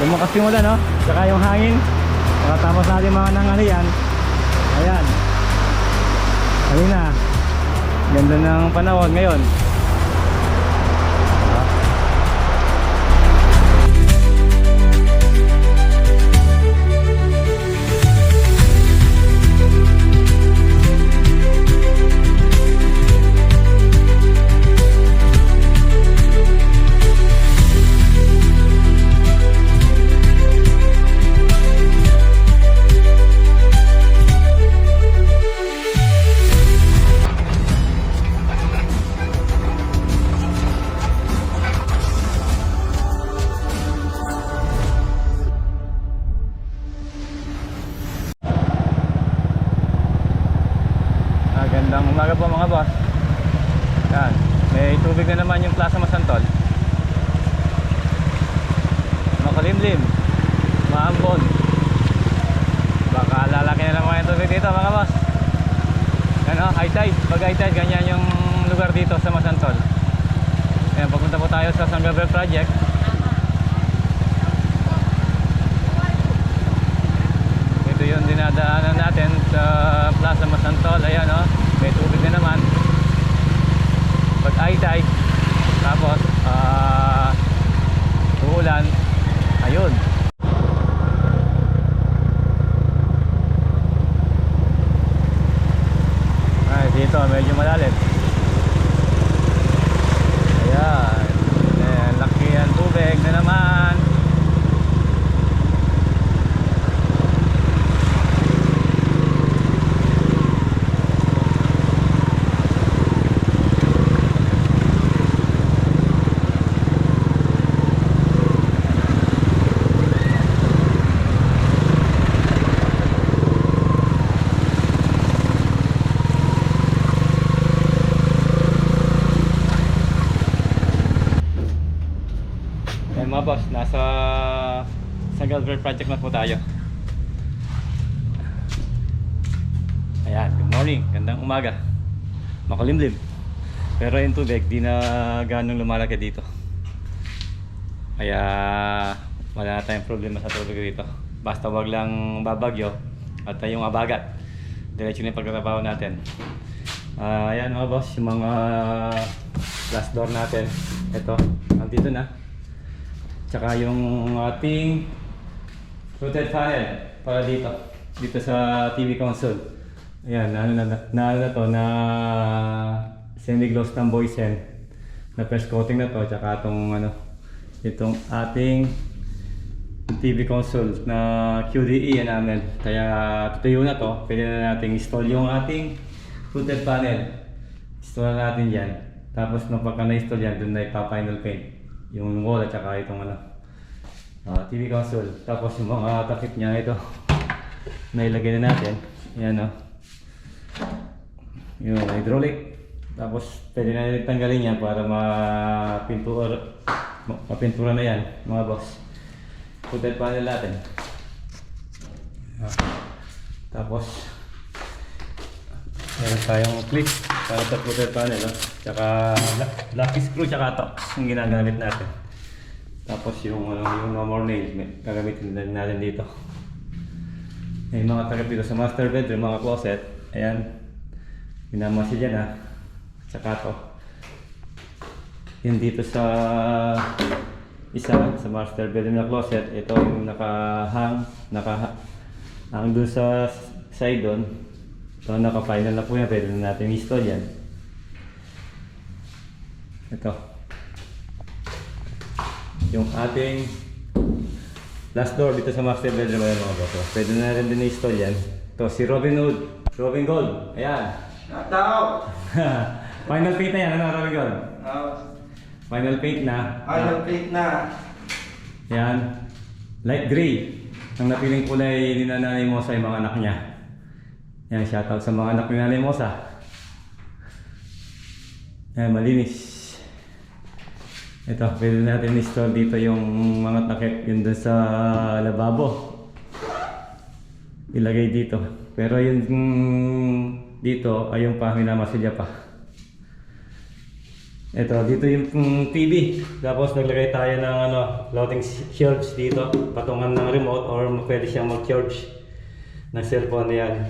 Yung ulan, no? Saka yung hangin. Nakatapos natin mga nangali yan. Ayan. Ayun na. Ganda ng panahon ngayon. Papunta po tayo sa San Gabriel Project. Ito yung dinadaanan natin sa Plaza Masantol. Ayan o, may tubig na naman. Pag high tide, tapos ah uulan, ayun. Ay, dito medyo malalim. Ayan. Eh, laki ang tubig na naman. Ayan mga boss, nasa sa Galver Project na po tayo. Ayan, good morning, gandang umaga. Makulimlim. Pero yung tubig, di na ganong lumalaki dito. Kaya wala na tayong problema sa tubig dito. Basta wag lang babagyo at yung abagat. Diretso na yung pagtatrabaho natin. Ah, ayan mga boss, yung mga glass door natin. Ito, nandito na. Tsaka yung ating fluted panel para dito. Dito sa TV console. Ayan, ano na, na, ano na to, na semi-gloss ng Boysen. Na press coating na to, tsaka itong ano, itong ating TV console na QDE namin. Kaya tutuyo na to, pwede na natin install yung ating fluted panel. Install na natin yan. Tapos nung pagka na-install yan, dun na ipa-final paint. Yung wall at saka itong ano, ah, TV console. Tapos yung mga takip niya ito, nailagay na natin. Yan o. Yung hydraulic. Tapos pwede na tanggalin yan para mapintura, ma- mapintura na yan mga boss. Footed panel natin. Tapos meron tayong clip para sa footed panel. No? Tsaka lucky screw tsaka to yung ginagamit natin. Tapos yung ano, yung no more nails, may- gagamitin din natin dito. May mga takip dito sa master bedroom, mga closet. Ayan. Minamasil yan ha. Tsaka to. Yan dito sa isa sa master bedroom na closet. Ito yung nakahang, nakahang doon sa side doon. Ito naka-final na po yan. Pwede na natin install yan. Ito. Yung ating last door dito sa master bedroom ayan mga boss. Pwede na rin din install yan. Ito si Robin Hood. Robin Gold. Ayan. Nataw! Final paint na yan. Ano Robin Gold? Uh, Final paint na. Final plate na. Yan. Light gray. Ang napiling kulay ni Nanay Mosa yung mga anak niya. Yan, shoutout sa mga anak ni Nanay Mosa. Yan, malinis. Ito, pwede natin install dito yung mga takip yun doon sa lababo. Ilagay dito. Pero yung mm, dito ay yung pa minamasilya pa. Ito, dito yung mm, TV. Tapos naglagay tayo ng ano, floating shelves dito. Patungan ng remote or pwede siyang mag-charge ng cellphone yan.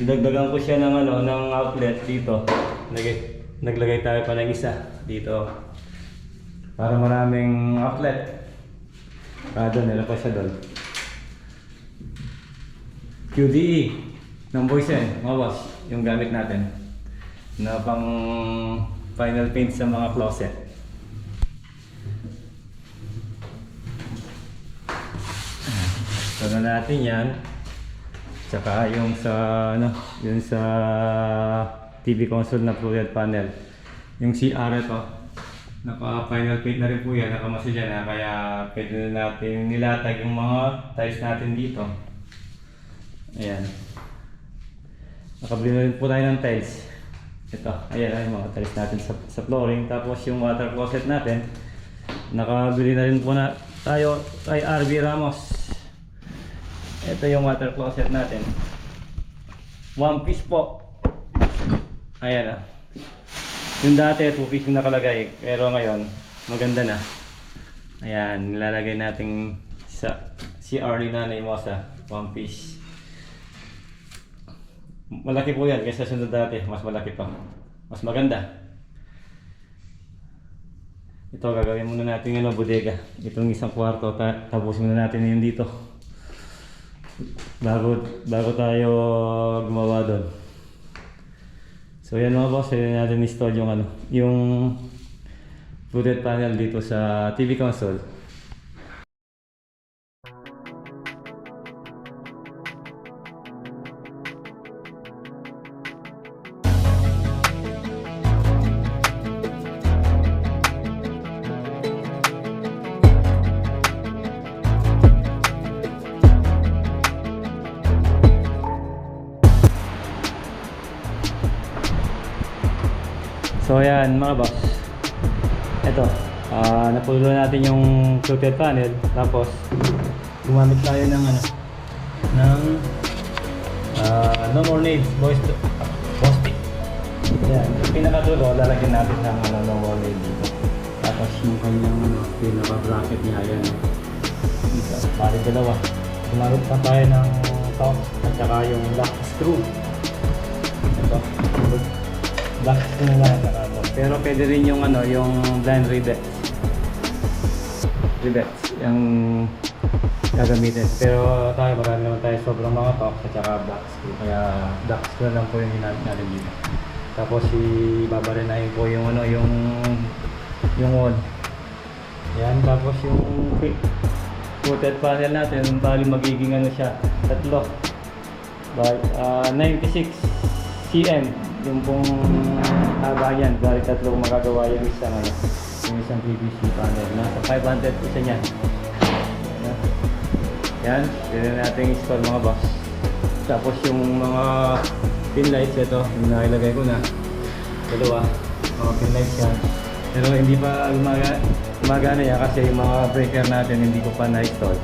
Dinagdagan ko siya ng ano, ng outlet dito. Naglagay, naglagay tayo pa ng isa dito. Para maraming outlet. Ah, doon, nila pa siya doon. QDE ng Boysen, mga boss, yung gamit natin na pang final paint sa mga closet. Na natin yan. Tsaka yung sa ano, yung sa TV console na fluid panel. Yung CR ito, naka final paint na rin po yan, nakamasilya na kaya pwede na natin nilatag yung mga tiles natin dito. Ayan. Nakabili na rin po tayo ng tiles. Ito, ayan ay mga tiles natin sa, sa flooring. Tapos yung water closet natin, nakabili na rin po na tayo kay RB Ramos. Ito yung water closet natin. One piece po. Ayan ah. Yung dati, two piece yung nakalagay. Pero ngayon, maganda na. Ayan, nilalagay natin sa si Arlie Nanay Mosa. One piece. Malaki po yan kaysa sunod dati. Mas malaki pa. Mas maganda. Ito, gagawin muna natin yung bodega. Itong isang kwarto, ta tapusin muna natin yun dito. Bago, bago tayo gumawa doon. So yan mga boss, pwede natin install yung ano, yung fluted panel dito sa TV console. So ayan mga boss. Ito, ah napulo natin yung fluted panel tapos gumamit tayo ng ano ng ah no more names boys to post-it. Yan, yung pinakadulo lalagyan natin ng ano no more names dito. Tapos yung kanyang ano, pinaka bracket niya yan. Dito, bali dalawa. Gumamit pa tayo ng top at saka yung lock screw. Ito, black na lang. Pero pwede rin yung ano, yung blind rivet. Rivet, yung gagamitin. Pero tayo, marami naman tayo sobrang mga top at saka black screw. Kaya black screw lang po yung ginamit natin dito. Tapos si babarinahin po yung ano, yung yung wall. Yan, tapos yung footed panel natin, bali magiging ano siya, tatlo. Bali, ah, 96 cm yung pong haba yan. Bali tatlo magagawa yung isang ano, yung isang PVC panel. Nasa 500 isa niyan. Yan. Yan, pwede natin install mga boss. Tapos yung mga pin lights ito, yung nakilagay ko na. Dalawa, mga pin lights yan. Pero hindi pa gumaga, gumagana yan kasi yung mga breaker natin hindi ko pa na-install.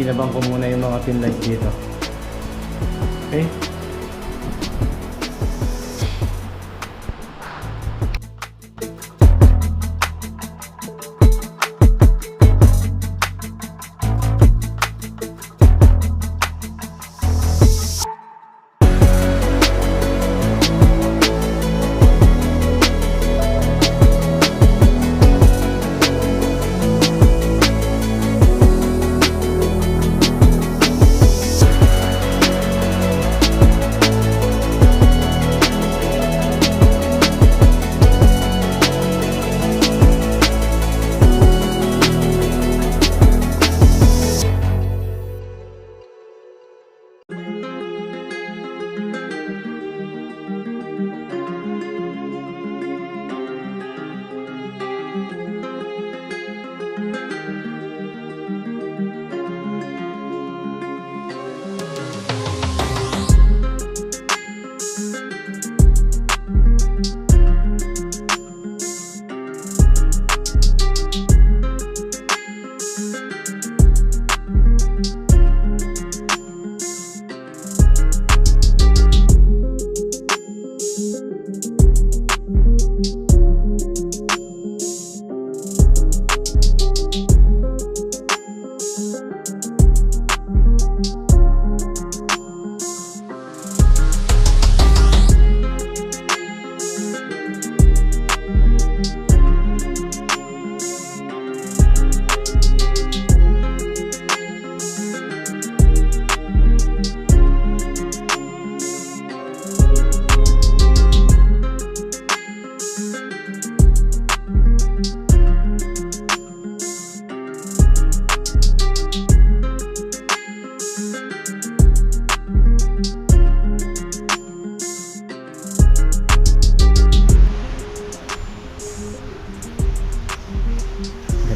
Inabang ko muna yung mga pin lights dito. Okay?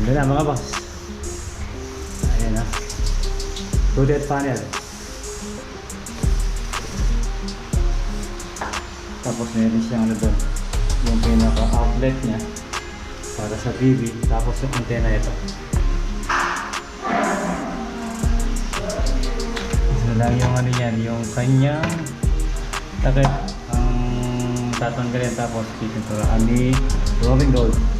Ganda na mga boss. Ayan na. Hooded panel. Tapos meron siyang ano doon. Yung pinaka-outlet niya para sa TV. Tapos yung antenna ito. Isa lang yung ano yan, yung kanyang takip ang tatanggalin tapos pipinturaan ni Robin Gold.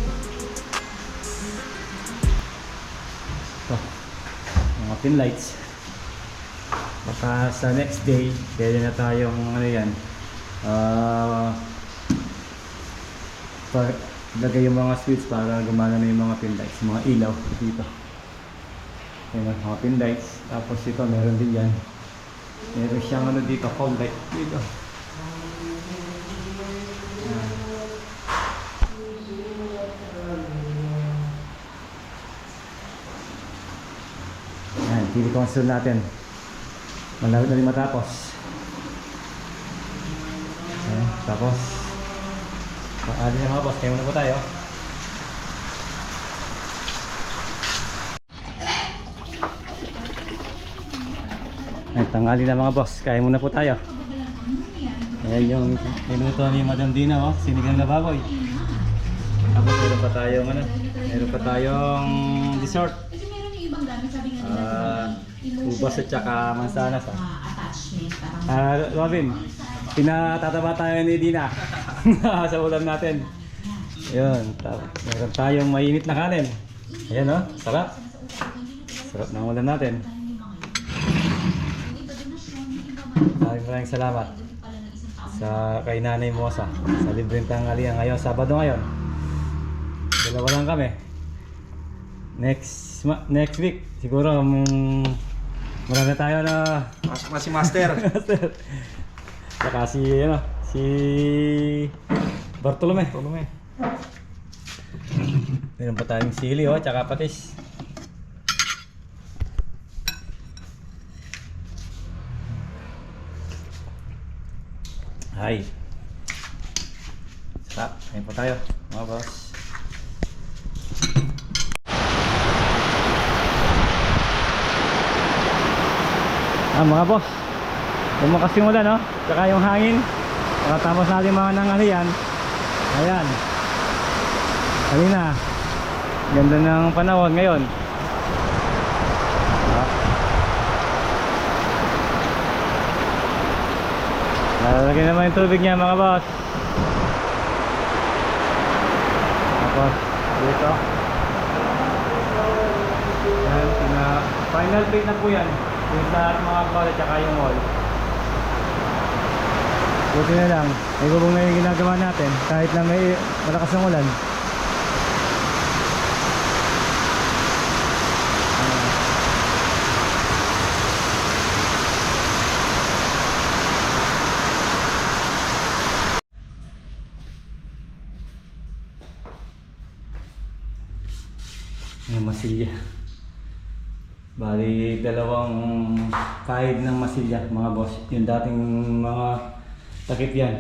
Mga pin lights. Baka sa next day, pwede na tayong ano yan, ah pag lagay yung mga switch para gumana na yung mga pin lights, mga ilaw dito. Ayan, mga pin lights. Tapos ito, meron din yan. Meron siyang ano dito, fog light dito. Ayan. Ayan, TV console natin. Malawit na rin matapos. Ayan, tapos Maaari na mga boss, kaya muna po tayo. Ay, tangali na mga boss, kaya muna po tayo. Ayan yung minuto ni Madam Dina, oh, sinigang na baboy. Tapos meron pa tayong ano, meron pa tayong dessert. Nila, Ah, ubas at saka mansanas. Ah. ah, attachment, Ah, Robin, pinatataba tayo ni Dina sa ulam natin. Yun, meron tayong mainit na kanin. Ayan oh, sarap. Sarap ng ulam natin. Maraming maraming salamat sa kay Nanay Mosa sa libreng tanghalian ngayon, Sabado ngayon. Dalawa lang kami. Next next week siguro um, marami tayo na Mas, mas si Master. Saka si, ano, si Bartolome. Bartolome. Meron pa tayong sili, oh, tsaka patis. Hi. Sarap. Kain po tayo, mga boss. Ah, mga boss. Lumakas yung no? Tsaka yung hangin. Pagkatapos natin mga nanghalian. Ayan. Kanina. Ganda ng panahon ngayon. Ah. Lalagay naman yung tubig niya mga boss. Tapos dito. Ayan, final paint na po yan. Yung sa mga call at saka yung wall. Buti na lang, may gubong na yung ginagawa natin kahit na may malakas ng ulan. Yung masilya. Bali, dalawang kahit ng masilya, mga boss. Yung dating mga takip yan.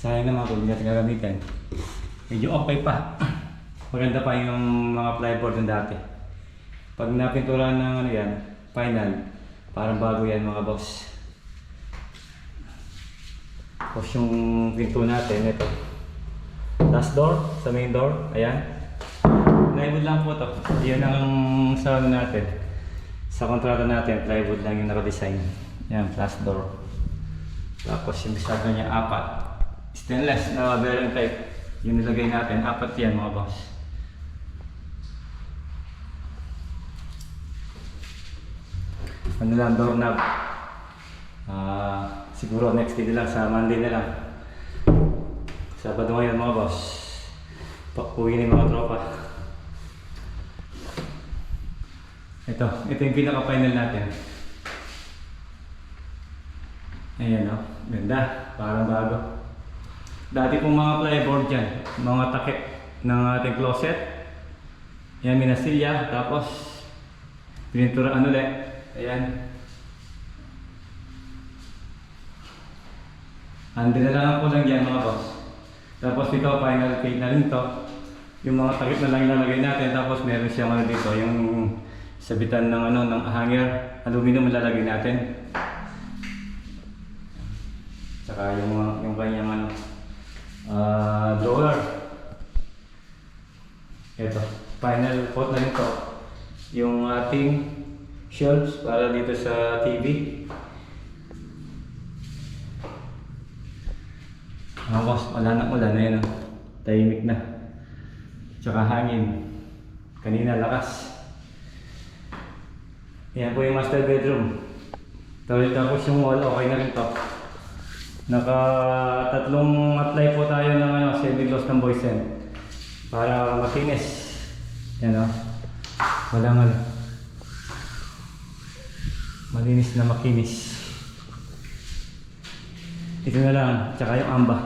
Sayang naman kung hindi natin gagamitan. Medyo okay pa. Maganda pa yung mga plyboard ng dati. Pag napintura ng ano yan, final, parang bago yan mga boss. Tapos yung pinto natin, ito. Last door, sa main door, ayan. Plywood lang po to. Yun ang sa ano natin. Sa kontrata natin, plywood lang yung nakadesign. Yan, last door. Tapos yung bisado niya, apat. Stainless na bearing type. Yung nilagay natin, apat yan mga boss. Ano lang, doorknob. Ah, siguro next day lang, sa Monday na lang. Sabado ngayon mga boss. Pakuwi ng mga tropa. Ito, ito yung pinaka-final natin. Ayan o, ganda, parang bago. Dati pong mga plyboard dyan, mga takip ng ating closet. Ayan, minasilya, tapos pininturaan ulit. Ayan. Andi na lang po lang yan mga boss. Tapos ito, final paint na rin to. yung mga takip na lang ilalagay natin tapos meron siyang ano dito yung sabitan ng ano ng hanger aluminum ilalagay natin Tsaka yung, yung kanyang ano, ah drawer. Ito, final coat na nito. Yung ating shelves para dito sa TV. Tapos, wala na ulan na yun. oh. Tahimik na. Tsaka hangin. Kanina lakas. Yan po yung master bedroom. Tapos yung wall, okay na rin to. Naka tatlong apply po tayo ng ano, semi-gloss ng Boysen para makinis. Yan o. Walang ano. Malinis na makinis. Ito na lang, tsaka yung amba.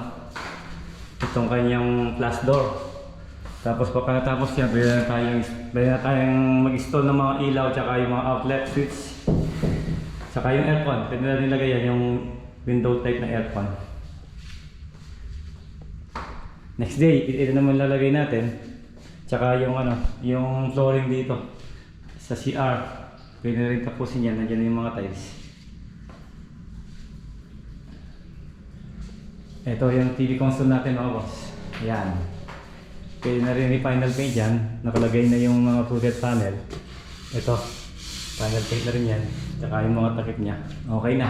Itong kanyang glass door. Tapos pagka natapos yan, pwede na tayong, pwede na tayong mag-install ng mga ilaw tsaka yung mga outlet switch. Tsaka yung aircon, pwede na nilagay yan yung window type na aircon. Next day, ito naman lalagay natin. Tsaka yung ano, yung flooring dito sa CR. Pwede na rin tapusin yan, nandiyan yung mga tiles. Ito yung TV console natin mga boss. Ayan. Pwede na rin i-final paint yan. Nakalagay na yung mga fluted panel. Ito. Final paint na rin yan. Tsaka yung mga takip niya. Okay na.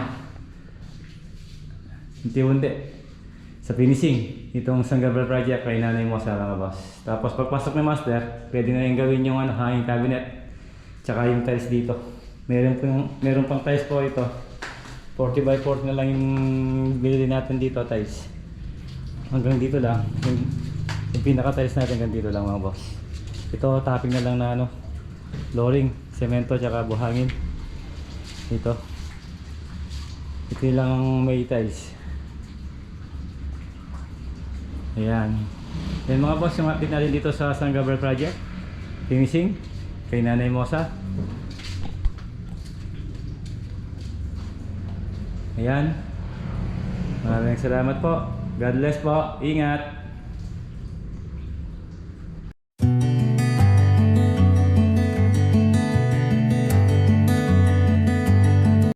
Unti-unti. Sa finishing, itong Sanggabal project kay nanay mo sa mga boss. Tapos pagpasok ng master, pwede na rin gawin yung ano, hanging cabinet. Tsaka yung tiles dito. Meron pang, meron pang tiles po ito. 40 by 40 na lang yung binili natin dito tiles. Hanggang dito lang. Yung, yung pinaka tiles natin hanggang dito lang mga boss. Ito topping na lang na ano, flooring, semento tsaka buhangin. Ito. Ito lang ang may tiles. Ayan. Yan mga boss, yung update natin dito sa San Gabriel Project. Finishing. Kay Nanay Mosa. Ayan. Maraming salamat po. God bless po. Ingat.